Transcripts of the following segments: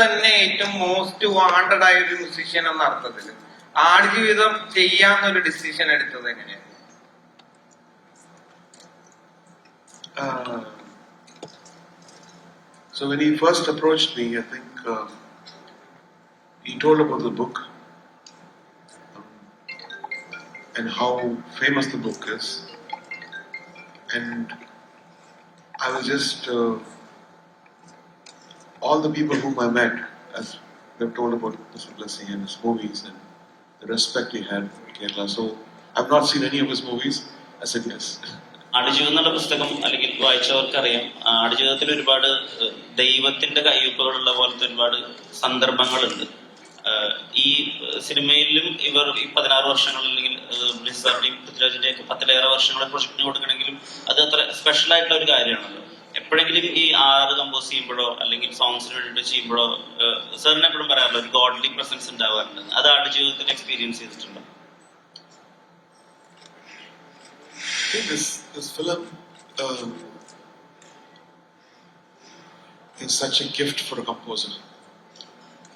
തന്നെ ഏറ്റവും most wanted ആയ ഒരു മ്യൂസീഷ്യൻ എന്ന അർത്ഥത്തിൽ ആടുജീവിതം ചെയ്യാന്നൊരു ഡിസിഷൻ എടുത്തത് എങ്ങനെയാണ് Uh, so when he first approached me, I think uh, he told about the book um, and how famous the book is, and I was just uh, all the people whom I met, as they've told about Mr. Blessing and his movies and the respect he had for Kerala. So I've not seen any of his movies. I said yes. Aadujeevitham എന്നുള്ള പുസ്തകം അല്ലെങ്കിൽ വായിച്ചവർക്കറിയാം ആടുജീവിതത്തിൽ ഒരുപാട് ദൈവത്തിന്റെ കയ്യൊപ്പുകളുള്ള പോലത്തെ ഒരുപാട് സന്ദർഭങ്ങളുണ്ട് ഈ സിനിമയിലും ഇവർ ഈ പതിനാറ് വർഷങ്ങൾ അല്ലെങ്കിൽ ബ്ലിസാറിന്റെയും പൃഥ്വിരാജിന്റെ ഒക്കെ പത്തിലേറെ വർഷങ്ങളെ പ്രൊജക്ടിന് കൊടുക്കണമെങ്കിലും അത് അത്ര സ്പെഷ്യൽ ആയിട്ടുള്ള ഒരു കാര്യമാണല്ലോ എപ്പോഴെങ്കിലും ഈ ആറ് കമ്പോസ് ചെയ്യുമ്പോഴോ അല്ലെങ്കിൽ സോങ്സിന് വേണ്ടിയിട്ട് ചെയ്യുമ്പോഴോ സാറിന് എപ്പോഴും പറയാറില്ല ഒരു ഗോഡ്ലി പ്രസൻസ് ഉണ്ടാവാറുണ്ട് അത് ആടുജീവിതത്തിൽ എക്സ്പീരിയൻസ് ചെയ്തിട്ടുണ്ടോ I think this this film um, is such a gift for a composer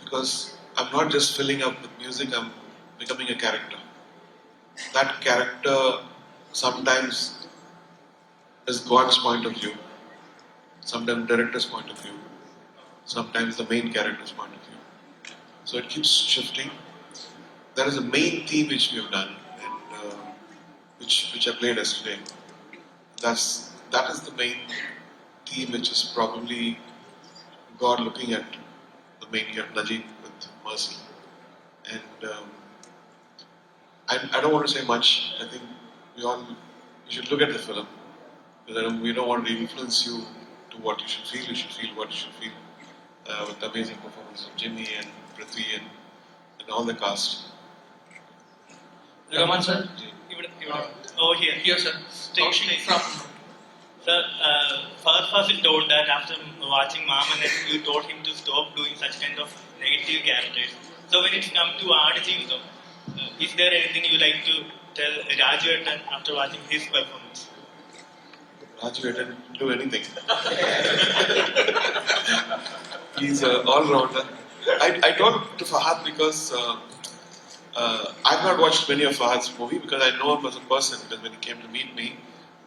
because I'm not just filling up with music; I'm becoming a character. That character sometimes is God's point of view, sometimes director's point of view, sometimes the main character's point of view. So it keeps shifting. There is a main theme which we have done, and uh, which which I played yesterday. That's that is the main theme, which is probably God looking at the main character Najib with mercy, and um, I, I don't want to say much. I think we all you should look at the film I don't, we don't want to influence you what you should feel, you should feel what you should feel. Uh, with the amazing performances of Jimmy and Prithvi and, and all the cast. Raman sir, over oh, here. Here sir, station okay. Oh, from. Sir, uh, first person told that after watching Mom and then you told him to stop doing such kind of negative characters. So when it comes to Arjun though, uh, is there anything you like to tell Raju after watching his performance? Raju, I didn't do anything. He's an all-rounder. I, I told to Fahad because uh, uh, I've not watched many of Fahad's movie because I know him as a person. Because when he came to meet me,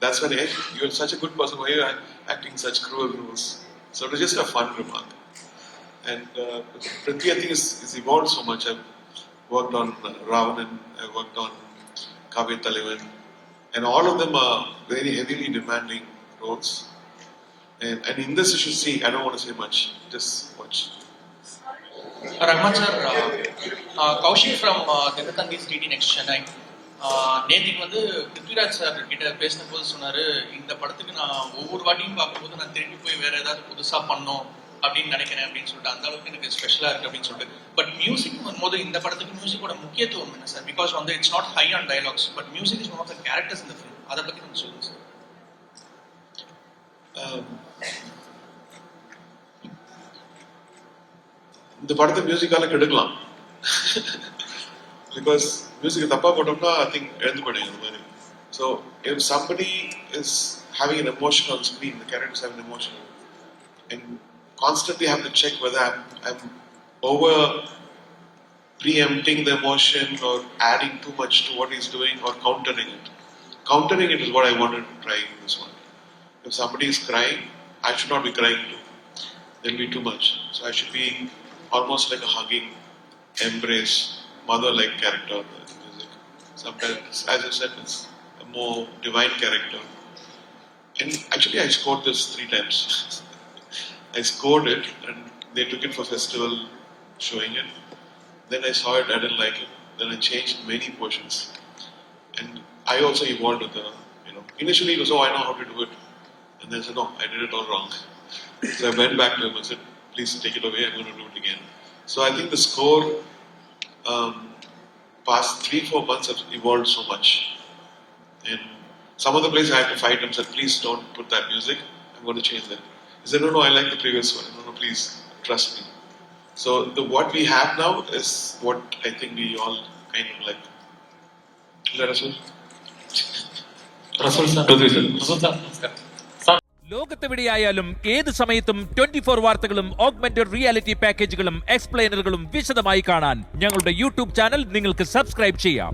that's when hey, you're such a good person. Why are you acting such cruel roles? So it was just a fun remark. And uh, Prithvi, I think, is, is evolved so much. I've worked on uh, Ravanan, I've worked on Kavya Talivan, and all of them are very heavily demanding roles. And, and in this, you should see, I don't want to say much, just watch. Rahman sir, uh, uh, Kaushik from uh, Devatangis DD Next Chennai. Uh, வந்து Prithviraj sir கிட்ட பேசின போது சொன்னாரு இந்த படத்துக்கு நான் ஒவ்வொரு வாட்டியும் பார்க்கும்போது நான் திரும்பி போய் வேற ஏதாவது புதுசா பண்ணோம் அப்படின்னு நினைக்கிறேன் அப்படின்னு சொல்லிட்டு அந்த அளவுக்கு எனக்கு ஸ்பெஷலா இருக்கு அப்படின்னு சொல்லிட்டு. பட் மியூசிக் வரும்போது இந்த படத்துக்கு மியூசிக்கோட முக்கியத்துவம் என்ன சார் பிகாஸ் வந்து it's not high on dialogues but music is one of the characters இந்த ஃபிலிம் அதை பத்தி கொஞ்சம் சொல்லுங்க சார் um, இந்த படத்தை மியூசிக்கால கெடுக்கலாம். பிகாஸ் மியூசிக் தப்பா போட்டோம்னா ஐ திங்க் எழுந்து போயிடுங்க அந்த மாதிரி. So if somebody is having an emotion on screen the characters have an emotion constantly have to check whether I'm, I'm over preempting the emotion or adding too much to what he's doing or countering it countering it is what I wanted to try in this one if somebody is crying, I should not be crying too. There'll be too much. So I should be almost like a hugging, embrace, mother-like character in the music. Sometimes, as you said, it's a more divine character. And actually, I scored this three times. I scored it, and they took it for festival, showing it. Then I saw it, I didn't like it. Then I changed many portions. And I also evolved with the, you know, initially it was, oh, I know how to do it. And then I said, no, I did it all wrong. so I went back to him and said, please take it away, I'm going to do it again. So I think the score, um, past three, four months have evolved so much. And some of the places I had to fight him, said, please don't put that music, I'm going to change that. He said, no, no, I like the previous one. No, no, please, trust me. So the what we have now is what I think we all kind of like. Rasul? that Rasul? sir. Rasul sir. Sir നമസ്കാരം sir ലോകത്തെവിടെയായാലും ഏത് സമയത്തും twenty four വാർത്തകളും augmented reality പാക്കേജുകളും എക്സ്പ്ലെയിനറുകളും വിശദമായി കാണാൻ ഞങ്ങളുടെ യൂട്യൂബ് ചാനൽ നിങ്ങൾക്ക് സബ്സ്ക്രൈബ് ചെയ്യാം